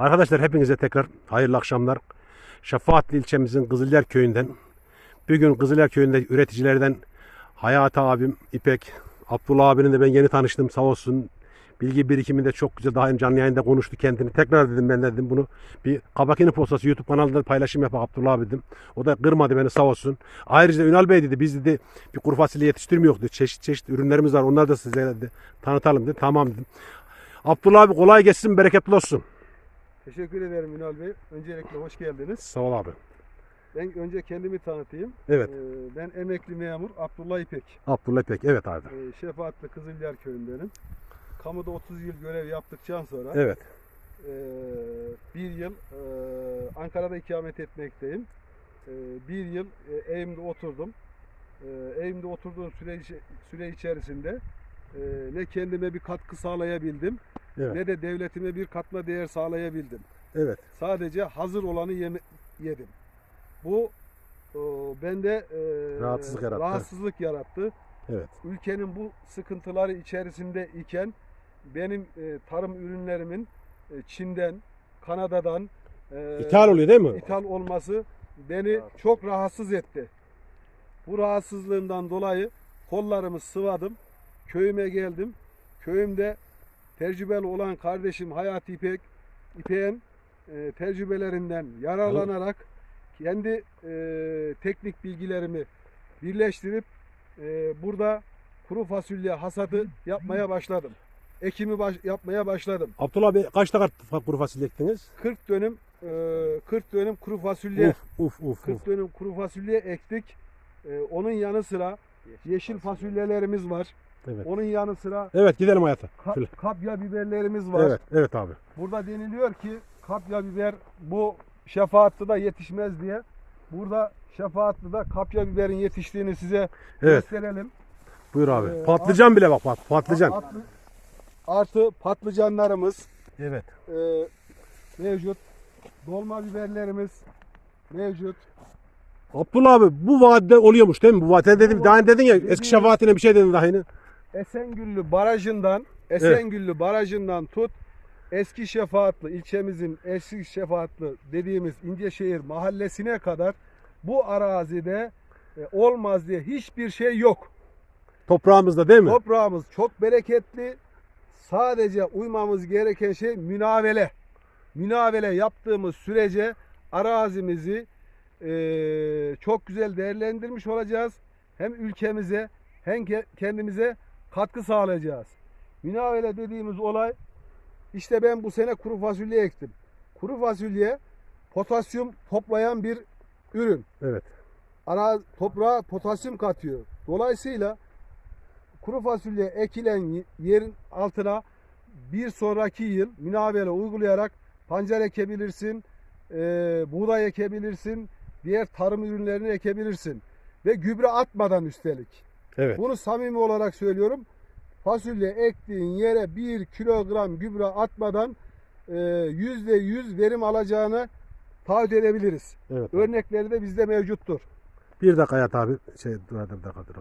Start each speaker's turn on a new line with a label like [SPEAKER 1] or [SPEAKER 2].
[SPEAKER 1] Arkadaşlar hepinize tekrar hayırlı akşamlar. Şefaatli ilçemizin Kızılyer köyünden bugün Kızılyer köyünde üreticilerden Hayati abim, İpek, Abdullah abinin de ben yeni tanıştım sağ olsun. Bilgi birikiminde çok güzel daha canlı yayında konuştu kendini. Tekrar dedim ben de dedim bunu bir Kabakini Postası YouTube kanalında paylaşım yapak Abdullah abi dedim. O da kırmadı beni sağ olsun. Ayrıca Ünal Bey dedi biz dedi bir kuru fasulye yetiştirmiyor dedi. Çeşit çeşit ürünlerimiz var onları da size dedi, tanıtalım dedi. Tamam dedim. Abdullah abi kolay gelsin bereketli olsun.
[SPEAKER 2] Teşekkür ederim Ünal Bey. Öncelikle hoş geldiniz.
[SPEAKER 1] Sağ ol abi.
[SPEAKER 2] Ben önce kendimi tanıtayım.
[SPEAKER 1] Evet.
[SPEAKER 2] Ee, ben emekli memur Abdullah İpek.
[SPEAKER 1] Abdullah İpek evet abi.
[SPEAKER 2] Ee, Şefaatli Kızılyer köyündenim. Kamuda 30 yıl görev yaptıktan sonra
[SPEAKER 1] Evet.
[SPEAKER 2] e, bir yıl e, Ankara'da ikamet etmekteyim. E, bir yıl e, evimde oturdum. E, evimde oturduğum süre, süre içerisinde e, ne kendime bir katkı sağlayabildim
[SPEAKER 1] Evet.
[SPEAKER 2] ne de devletime bir katma değer sağlayabildim.
[SPEAKER 1] Evet.
[SPEAKER 2] Sadece hazır olanı yeme- yedim. Bu e, bende e,
[SPEAKER 1] Rahatsızlık yarattı.
[SPEAKER 2] rahatsızlık yarattı.
[SPEAKER 1] Evet.
[SPEAKER 2] Ülkenin bu sıkıntıları içerisinde iken benim e, tarım ürünlerimin e, Çin'den, Kanada'dan e,
[SPEAKER 1] İthal oluyor değil mi?
[SPEAKER 2] ithal olması beni çok rahatsız etti. Bu rahatsızlığımdan dolayı kollarımı sıvadım. Köyüme geldim. Köyümde tecrübeli olan kardeşim Hayati İpek, İpek'in e, tecrübelerinden yararlanarak kendi e, teknik bilgilerimi birleştirip e, burada kuru fasulye hasadı yapmaya başladım. Ekimi baş- yapmaya başladım.
[SPEAKER 1] Abdullah Bey kaç takar kuru fasulye ektiniz?
[SPEAKER 2] 40 dönüm e, 40 dönüm kuru fasulye
[SPEAKER 1] Uf uf uf
[SPEAKER 2] 40
[SPEAKER 1] uf.
[SPEAKER 2] dönüm kuru fasulye ektik. E, onun yanı sıra yeşil fasulyelerimiz var.
[SPEAKER 1] Evet.
[SPEAKER 2] Onun yanı sıra
[SPEAKER 1] Evet gidelim hayata.
[SPEAKER 2] ka-
[SPEAKER 1] Şöyle.
[SPEAKER 2] kapya biberlerimiz var.
[SPEAKER 1] Evet, evet abi.
[SPEAKER 2] Burada deniliyor ki kapya biber bu şefaatlıda yetişmez diye. Burada şefaatlıda kapya biberin yetiştiğini size
[SPEAKER 1] Evet,
[SPEAKER 2] gösterelim.
[SPEAKER 1] buyur abi.
[SPEAKER 2] Ee,
[SPEAKER 1] patlıcan bile bak bak, patlıcan.
[SPEAKER 2] Atlı- Artı patlıcanlarımız
[SPEAKER 1] Evet.
[SPEAKER 2] e, mevcut. Dolma biberlerimiz mevcut.
[SPEAKER 1] Abdullah abi bu vadide oluyormuş değil mi? Bu vadide dedim, daha önce dedin ya eski şefaatine bir şey dedin daha yine.
[SPEAKER 2] Esengüllü Barajı'ndan Esengüllü Barajı'ndan tut eski şefaatli ilçemizin eski şefaatli dediğimiz İnceşehir mahallesine kadar bu arazide e, olmaz diye hiçbir şey yok.
[SPEAKER 1] Toprağımızda değil mi?
[SPEAKER 2] Toprağımız çok bereketli. Sadece uymamız gereken şey münavele. Münavele yaptığımız sürece arazimizi e, çok güzel değerlendirmiş olacağız. Hem ülkemize hem ke- kendimize katkı sağlayacağız. Münavele dediğimiz olay işte ben bu sene kuru fasulye ektim. Kuru fasulye potasyum toplayan bir ürün
[SPEAKER 1] Evet.
[SPEAKER 2] ara toprağa potasyum katıyor. Dolayısıyla kuru fasulye ekilen yerin altına bir sonraki yıl münavele uygulayarak pancar ekebilirsin, e, buğday ekebilirsin, diğer tarım ürünlerini ekebilirsin. Ve gübre atmadan üstelik.
[SPEAKER 1] Evet.
[SPEAKER 2] Bunu samimi olarak söylüyorum. Fasulye ektiğin yere bir kilogram gübre atmadan e, yüzde yüz verim alacağını taahhüt edebiliriz.
[SPEAKER 1] Evet.
[SPEAKER 2] Örnekleri de bizde mevcuttur.
[SPEAKER 1] Bir dakika hayat abi. Şey dur bir dakika dur.